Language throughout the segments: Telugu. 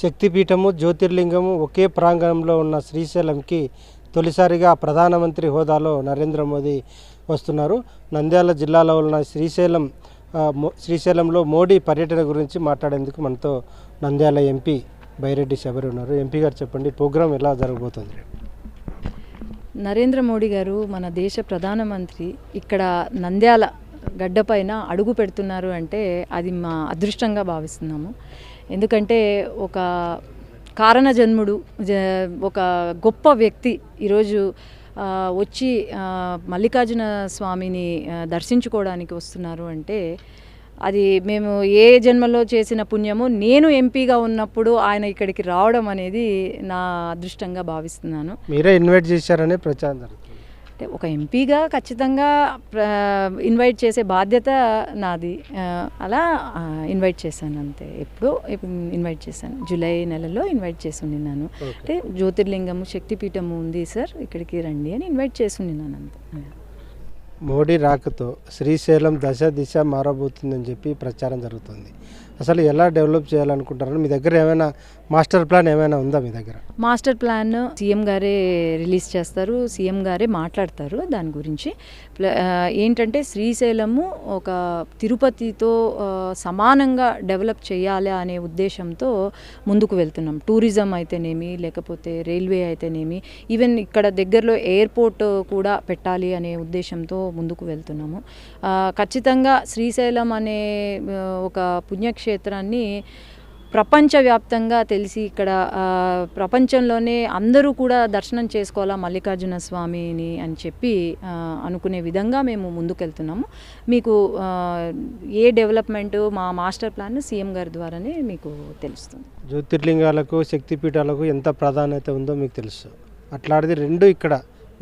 శక్తిపీఠము జ్యోతిర్లింగము ఒకే ప్రాంగణంలో ఉన్న శ్రీశైలంకి తొలిసారిగా ప్రధానమంత్రి హోదాలో నరేంద్ర మోదీ వస్తున్నారు. నంద్యాల జిల్లాలో ఉన్న శ్రీశైలం శ్రీశైలంలో మోడీ పర్యటన గురించి మాట్లాడేందుకు మనతో నంద్యాల ఎంపీ బైరెడ్డి శబరి ఉన్నారు. ఎంపీ గారు చెప్పండి ప్రోగ్రాం ఎలా జరగబోతుంది? నరేంద్ర మోడీ గారు మన దేశ ప్రధానమంత్రి ఇక్కడ నంద్యాల గడ్డపైన అడుగు పెడుతున్నారు అంటే అది మా అదృష్టంగా భావిస్తున్నాము. ఎందుకంటే ఒక కారణ జన్ముడు జ- ఒక గొప్ప వ్యక్తి ఈరోజు వచ్చి మల్లికార్జున స్వామిని దర్శించుకోవడానికి వస్తున్నారు అంటే అది మేము ఏ జన్మలో చేసిన పుణ్యము నేను ఎంపీగా ఉన్నప్పుడు ఆయన ఇక్కడికి రావడం అనేది నా అదృష్టంగా భావిస్తున్నాను. మీరే ఇన్వైట్ చేశారనే ప్రచారం జరుగుతుంది. అంటే ఒక ఎంపీగా ఖచ్చితంగా ఇన్వైట్ చేసే బాధ్యత నాది. అలా ఇన్వైట్ చేశాను అంతే. ఎప్పుడో ఎప్- ఇన్వైట్ చేశాను. జూలై నెలలో ఇన్వైట్ చేసి ఉండినాను అంటే జ్యోతిర్లింగము శక్తిపీఠము ఉంది సార్ ఇక్కడికి రండి అని ఇన్వైట్ చేసి ఉండినాను అంతే. మోడీ రాకతో శ్రీశైలం దశ దిశ మారబోతుందని చెప్పి ప్రచారం జరుగుతుంది. అసలు ఎలా డెవలప్ చేయాలనుకుంటారు మీ దగ్గర ఏమైనా మాస్టర్ ప్లాన్ ఏమైనా ఉందా మీ దగ్గర? మాస్టర్ ప్లాన్ సీఎం గారే రిలీజ్ చేస్తారు. సీఎం గారే మాట్లాడతారు దాని గురించి. ఏంటంటే శ్రీశైలము ఒక తిరుపతితో సమానంగా డెవలప్ చేయాలి అనే ఉద్దేశంతో ముందుకు వెళ్తున్నాం. టూరిజం అయితేనేమి లేకపోతే రైల్వే అయితేనేమి ఈవెన్ ఇక్కడ దగ్గరలో ఎయిర్పోర్ట్ కూడా పెట్టాలి అనే ఉద్దేశంతో ముందుకు వెళ్తున్నాము. ఖచ్చితంగా శ్రీశైలం అనే ఒక పుణ్యక్ష క్షేత్రాన్ని ప్రపంచవ్యాప్తంగా తెలిసి ఇక్కడ ప్రపంచంలోనే అందరూ కూడా దర్శనం చేసుకోవాలా మల్లికార్జున స్వామిని అని చెప్పి అనుకునే విధంగా మేము ముందుకెళ్తున్నాము. మీకు ఏ డెవలప్మెంట్ మా మాస్టర్ ప్లాన్ సీఎం గారి ద్వారానే మీకు తెలుస్తుంది. జ్యోతిర్లింగాలకు శక్తిపీఠాలకు ఎంత ప్రాధాన్యత ఉందో మీకు తెలుసు. అట్లాంటిది రెండు ఇక్కడ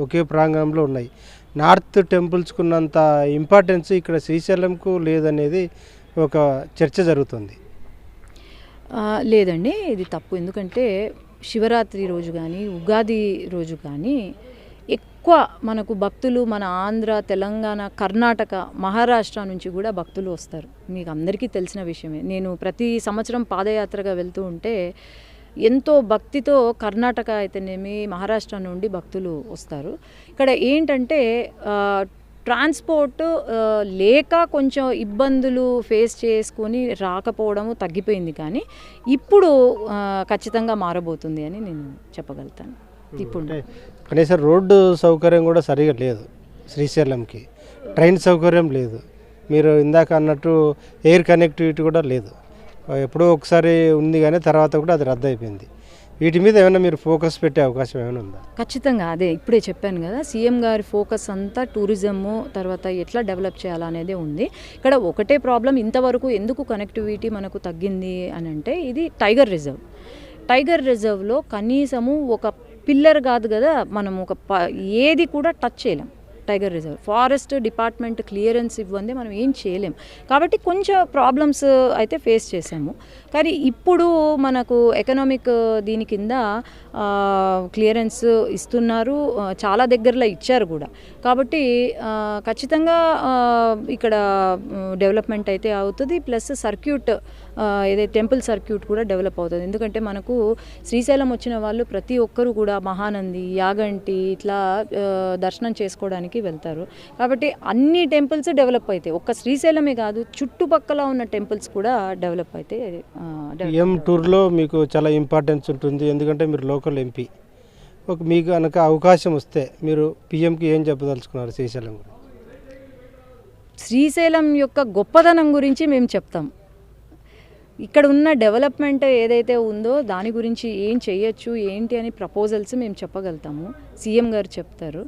ఒకే ప్రాంగణంలో ఉన్నాయి. నార్త్ టెంపుల్స్కున్నంత ఇంపార్టెన్స్ ఇక్కడ శ్రీశైలంకు లేదనేది ఒక చర్చ జరుగుతుంది. లేదండి ఇది తప్పు. ఎందుకంటే శివరాత్రి రోజు కానీ ఉగాది రోజు కానీ ఎక్కువ మనకు భక్తులు మన ఆంధ్ర తెలంగాణ కర్ణాటక మహారాష్ట్ర నుంచి కూడా భక్తులు వస్తారు. మీకు అందరికీ తెలిసిన విషయమే. నేను ప్రతి సంవత్సరం పాదయాత్రగా వెళ్తూ ఉంటే ఎంతో భక్తితో కర్ణాటక అయితేనేమి మహారాష్ట్ర నుండి భక్తులు వస్తారు. ఇక్కడ ఏంటంటే ట్రాన్స్పోర్ట్ లేక కొంచెం ఇబ్బందులు ఫేస్ చేసుకొని రాకపోవడము తగ్గిపోయింది కానీ ఇప్పుడు ఖచ్చితంగా మారబోతుంది అని నేను చెప్పగలుగుతాను. ఇప్పుడు అంటే కనీసం రోడ్డు సౌకర్యం కూడా సరిగా లేదు శ్రీశైలంకి. ట్రైన్ సౌకర్యం లేదు. మీరు ఇందాక అన్నట్టు ఎయిర్ కనెక్టివిటీ కూడా లేదు. ఎప్పుడో ఒకసారి ఉంది కానీ తర్వాత కూడా అది రద్దు అయిపోయింది. వీటి మీద ఏమైనా మీరు ఫోకస్ పెట్టే అవకాశం ఏమైనా ఉందా? ఖచ్చితంగా అదే ఇప్పుడే చెప్పాను కదా సీఎం గారి ఫోకస్ అంతా టూరిజము తర్వాత ఎట్లా డెవలప్ చేయాలనేదే ఉంది. ఇక్కడ ఒకటే ప్రాబ్లం ఇంతవరకు ఎందుకు కనెక్టివిటీ మనకు తగ్గింది అని అంటే ఇది టైగర్ రిజర్వ్. టైగర్ రిజర్వ్లో కనీసము ఒక పిల్లర్ కాదు కదా మనం ఒక ప ఏది కూడా టచ్ చేయలేం. Tiger reserve. Forest department clearance ఇవ్వందే మనం ఏం చేయలేం. కాబట్టి కొంచెం ప్రాబ్లమ్స్ అయితే ఫేస్ చేసాము కానీ ఇప్పుడు మనకు ఎకనామిక్ దీని కింద క్లియరెన్స్ ఇస్తున్నారు. చాలా దగ్గరలో ఇచ్చారు కూడా. కాబట్టి ఖచ్చితంగా ఇక్కడ డెవలప్మెంట్ అయితే అవుతుంది. ప్లస్ సర్క్యూట్ ఏదైతే టెంపుల్ సర్క్యూట్ కూడా డెవలప్ అవుతుంది. ఎందుకంటే మనకు శ్రీశైలం వచ్చిన వాళ్ళు ప్రతి ఒక్కరు కూడా మహానంది యాగంటి ఇట్లా దర్శనం చేసుకోవడానికి వెళ్తారు. కాబట్టి అన్ని టెంపుల్స్ డెవలప్ అవుతాయి ఒక్క శ్రీశైలమే కాదు చుట్టుపక్కల ఉన్న టెంపుల్స్ కూడా డెవలప్ డెవలప్ పిఎం టూర్లో మీకు చాలా ఇంపార్టెన్స్ ఉంటుంది. ఎందుకంటే మీరు లోకల్ ఎంపీ. ఒక మీకు కనుక అవకాశం వస్తే మీరు పిఎంకి ఏం చెప్పదలుచుకున్నారు శ్రీశైలం గురించి? శ్రీశైలం యొక్క గొప్పదనం గురించి మేము చెప్తాం. ఇక్కడ ఉన్న డెవలప్మెంట్ ఏదైతే ఉందో దాని గురించి ఏం చేయొచ్చు ఏంటి అని ప్రపోజల్స్ మేము చెప్పగలుగుతాము. సీఎం గారు చెప్తారు.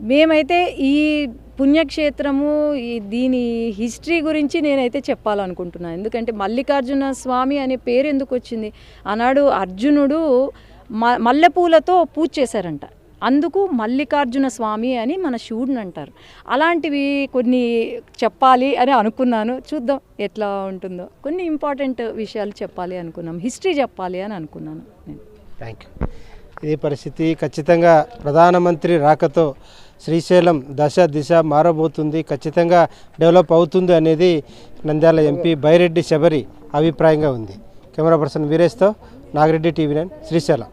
మేమైతే ఈ పుణ్యక్షేత్రము ఈ దీని హిస్టరీ గురించి నేనైతే చెప్పాలనుకుంటున్నాను ఎందుకంటే మల్లికార్జున స్వామి అనే పేరు ఎందుకు వచ్చింది? ఆనాడు అర్జునుడు మ మల్లెపూలతో పూజ చేశారంట. అందుకు మల్లికార్జున స్వామి అని మన శివుడిని అంటారు. అలాంటివి కొన్ని చెప్పాలి అని అనుకున్నాను. చూద్దాం ఎట్లా ఉంటుందో. కొన్ని ఇంపార్టెంట్ విషయాలు చెప్పాలి అనుకున్నాం. హిస్టరీ చెప్పాలి అని అనుకున్నాను నేను. థ్యాంక్ యూ ఇది పరిస్థితి. ఖచ్చితంగా ప్రధానమంత్రి రాకతో శ్రీశైలం దశ దిశ మారబోతుంది. ఖచ్చితంగా డెవలప్ అవుతుంది అనేది నంద్యాల ఎంపీ బైరెడ్డి శబరి అభిప్రాయంగా ఉంది. కెమెరా పర్సన్ వీరేష్తో నాగిరెడ్డి టీవీ నైన్ శ్రీశైలం.